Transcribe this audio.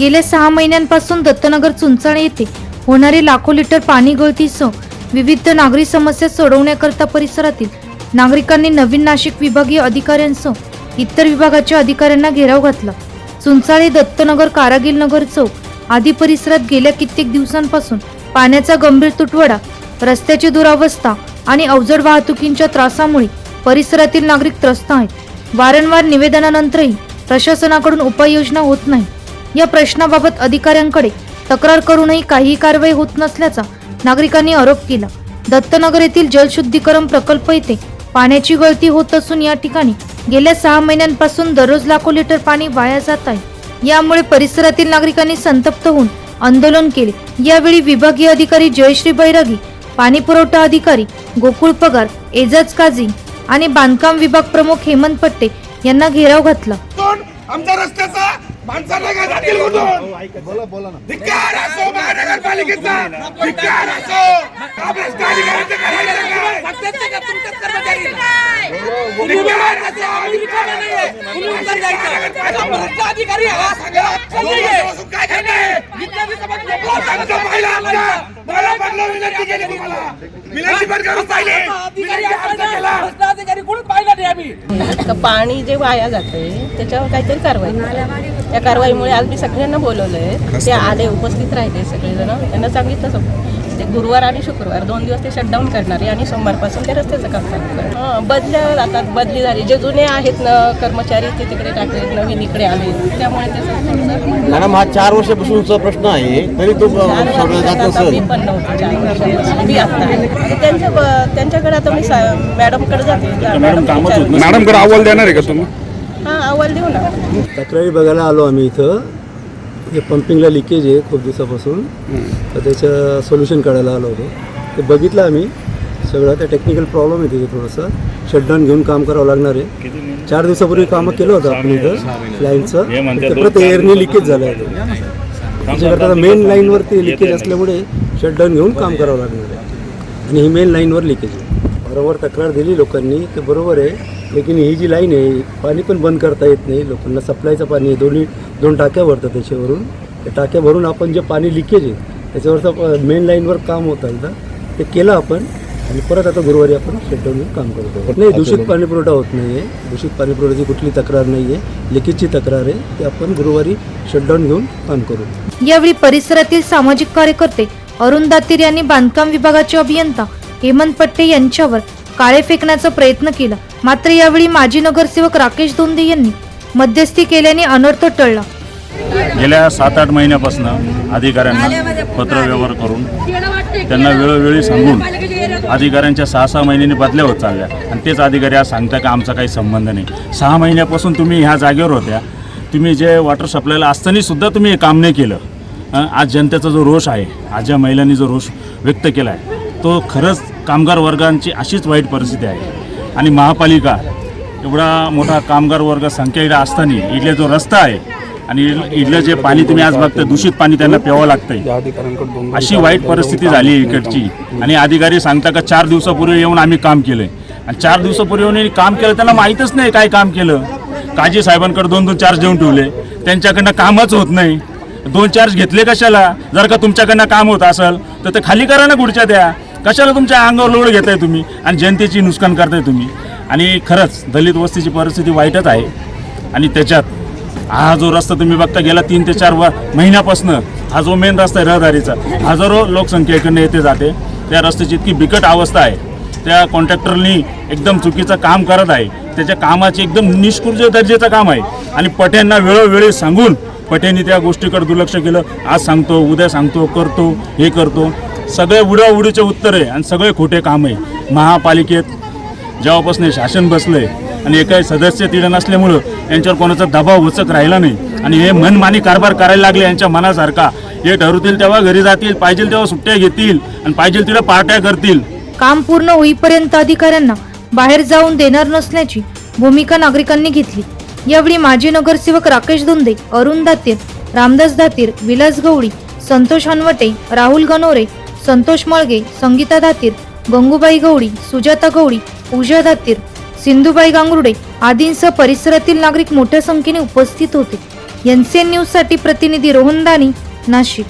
गेल्या सहा महिन्यांपासून दत्तनगर चुंचाळे येथे होणारे लाखो लिटर पाणी गळतीसह विविध नागरी समस्या सोडवण्याकरता परिसरातील नागरिकांनी नवीन नाशिक विभागीय अधिकाऱ्यांसह इतर विभागाच्या अधिकाऱ्यांना घेराव घातला. चुंचाळे दत्तनगर कारागिल नगर चौक आदी परिसरात गेल्या कित्येक दिवसांपासून पाण्याचा गंभीर तुटवडा रस्त्याची दुरावस्था आणि अवजड वाहतुकींच्या त्रासामुळे परिसरातील नागरिक त्रस्त आहेत. वारंवार निवेदनानंतरही प्रशासनाकडून उपाययोजना होत नाही. या प्रश्नाबाबत अधिकाऱ्यांकडे तक्रार करूनही काहीही कारवाई होत नसल्याचा नागरिकांनी आरोप केला. दत्तनगर येथील जलशुद्धीकरण प्रकल्प येथे पाण्याची गळती होत असून या ठिकाणी गेल्या सहा महिन्यांपासून दररोज लाखो लिटर पाणी वाया जात आहे. यामुळे परिसरातील नागरिकांनी संतप्त होऊन आंदोलन केले. यावेळी विभागीय अधिकारी जयश्री बैरागी पाणी पुरवठा अधिकारी गोकुळ पगार एजाज काझी आणि बांधकाम विभाग प्रमुख हेमंत पट्टे यांना घेराव घातला. आमच्या रस्त्याचा? माणसाला काय जातील कुठून बोला बोला ना. धिक्कार असो महानगरपालिकेचा. धिक्कार असो. का भ्रष्ट अधिकाऱ्यांचं करायचं काय? अधिकारी हा सगळा काय? लोकांचं पाहिलं आमच्या. मला बदला विनंती केली तुम्हाला. विनंती पण करून पाहिली. अधिकारी विनंती आम्ही. तर पाणी जे वाया जाते त्याच्यावर काहीतरी कारवाई करा. त्या कारवाईमुळे आज मी सगळ्यांना बोलवलंय. ते आले उपस्थित राहिले सगळेजण. त्यांना सांगितलं सगळं. ते गुरुवार आणि शुक्रवार दोन दिवस ते शटडाऊन करणार आहे आणि सोमवारपासून ते रस्त्याचं काम करणार. हं, बदल्या जातात बदली झाली. जे जुने आहेत ना कर्मचारी ते तिकडे टाकले नवीन इकडे आले. त्यामुळे ते मॅडम हा चार वर्षापासूनचा प्रश्न आहे तरी तो आता मी नसेल पण नव्हतो चार वर्षापासून. मी आता आहे. आणि त्यांच्या त्यांच्याकडे आता मी सा- मॅडमकडे जाते. मॅडम मॅडमकडे अहवाल देणार आहे का तुम्ही? हां अहवाल देऊ ना. तक्रारी बघायला आलो आम्ही इथं. हे पंपिंगला लिकेज आहे खूप दिवसापासून. तर त्याचं सोल्युशन काढायला आलो होतो. ते बघितलं आम्ही. सगळं त्या टेक्निकल प्रॉब्लेम आहे तिथे थोडंसं. शटडाऊन घेऊन काम करावं लागणार आहे. चार दिवसापूर्वी कामं केलं होतं आपण इथं लाईनचं ते परत एअरने लिकेज झालं आहे त्याच्याकरता मेन लाईनवरती लिकेज असल्यामुळे शटडाऊन घेऊन काम करावं लागणार आहे. आणि ही मेन लाईनवर लिकेज आहे. वारंवार तक्रार दिली लोकांनी ते बरोबर आहे. लेकिन ही जी लाईन आहे पाणी पण बंद करता येत नाही. लोकांना सप्लायचं पाणी आहे. दोन्ही दोन टाक्या भरतात त्याच्यावरून. त्या टाक्या भरून आपण जे पाणी लिकेज आहे त्याच्यावरचं मेन लाईनवर काम होतं एकदा ते केलं आपण आणि परत आता गुरुवारी आपण शेटडाऊन घेऊन काम करतो. नाही दूषित पाणी पुरवठा होत नाही आहे दूषित पाणी पुरवठ्याची कुठली तक्रार नाही आहे लिकेजची तक्रार आहे. ते आपण गुरुवारी शटडाऊन घेऊन काम करू. यावेळी परिसरातील सामाजिक कार्यकर्ते अरुण दातीर यांनी बांधकाम विभागाचे अभियंता हेमंत पट्टे यांच्यावर काळे फेकण्याचा प्रयत्न केला. मात्र यावेळी माजी नगरसेवक राकेश दोंदे यांनी मध्यस्थी केल्याने अनर्थ टळला. गेल्या सात आठ महिन्यापासून अधिकाऱ्यांना पत्रव्यवहार करून त्यांना वेळोवेळी सांगून अधिकाऱ्यांच्या सहा सहा महिन्यांनी बदल्या होत चालल्या. आणि तेच अधिकारी आज सांगता का आमचा काही संबंध नाही. सहा महिन्यापासून तुम्ही ह्या जागेवर होत्या. तुम्ही जे वॉटर सप्लायला असताना सुद्धा तुम्ही हे काम नाही केलं. आज जनतेचा जो रोष आहे आज ज्या महिलांनी जो रोष व्यक्त केला आहे तो खरंच कामगार वर्गांची अशीच वाईट परिस्थिती आहे. आणि महापालिका एवढा मोठा कामगार वर्ग संख्या इकडे असताना इथले जो रस्ता आहे आणि इथलं जे पाणी तुम्ही आज बघता दूषित पाणी त्यांना प्यावं लागतंय. अशी वाईट परिस्थिती झाली इकडची. आणि अधिकारी सांगता का चार दिवसापूर्वी येऊन आम्ही काम केलंय. आणि चार दिवसापूर्वी येऊन काम केलं त्यांना माहीतच नाही काय काम केलं. काजी साहेबांकडे दोन दोन चार्ज देऊन ठेवले. त्यांच्याकडनं कामच होत नाही. दोन चार्ज घेतले कशाला? जर का तुमच्याकडनं काम होत असेल तर ते खाली करा ना गुडच्या द्या. कशाला तुमच्या अंगावर लोड घेताय तुम्ही? आणि जनतेची नुकसान करताय तुम्ही? आणि खरंच दलित वस्तीची परिस्थिती वाईटच आहे. आणि त्याच्यात हा जो रस्ता तुम्ही बघता गेला तीन ते चार व महिन्यापासून हा जो मेन रस्ता आहे रहदारीचा हजारो लोकसंख्या इकडनं येते जाते. त्या रस्त्याची इतकी बिकट अवस्था आहे. त्या कॉन्ट्रॅक्टरनी एकदम चुकीचं काम करत आहे. त्याच्या कामाची एकदम निष्कृज दर्जेचं काम आहे. आणि पट्यांना वेळोवेळी सांगून पट्यांनी त्या गोष्टीकडे दुर्लक्ष केलं. आज सांगतो उद्या सांगतो करतो हे करतो. सगळे उडाउडीचे उत्तर आहे आणि सगळे खोटे काम आहे. महापालिकेत जेव्हापासून शासन बसले आणि एकाही सदस्य तिथे नसल्यामुळं यांच्यावर कोणाचा दबाव उचक राहिला नाही आणि हे मनमानी कारभार करायला लागले यांच्या मनासारखा. हे ठरवतील तेव्हा घरी जातील पाहिजे तेव्हा सुट्ट्या घेतील आणि पाहिजे तिला पार्ट्या करतील. काम पूर्ण होईपर्यंत अधिकाऱ्यांना बाहेर जाऊन देणार नसल्याची भूमिका नागरिकांनी घेतली. यावेळी माजी नगरसेवक राकेश धुंदे अरुण दातीर रामदास दातीर विलास गवळी संतोष हनवटे राहुल गणोरे संतोष मळगे संगीता दातीर गंगूबाई गवळी सुजाता गवळी पूजा दातीर सिंधुबाई गांगुर्डे आदींसह परिसरातील नागरिक मोठ्या संख्येने उपस्थित होते. एन सी एन न्यूजसाठी प्रतिनिधी रोहन दानी नाशिक.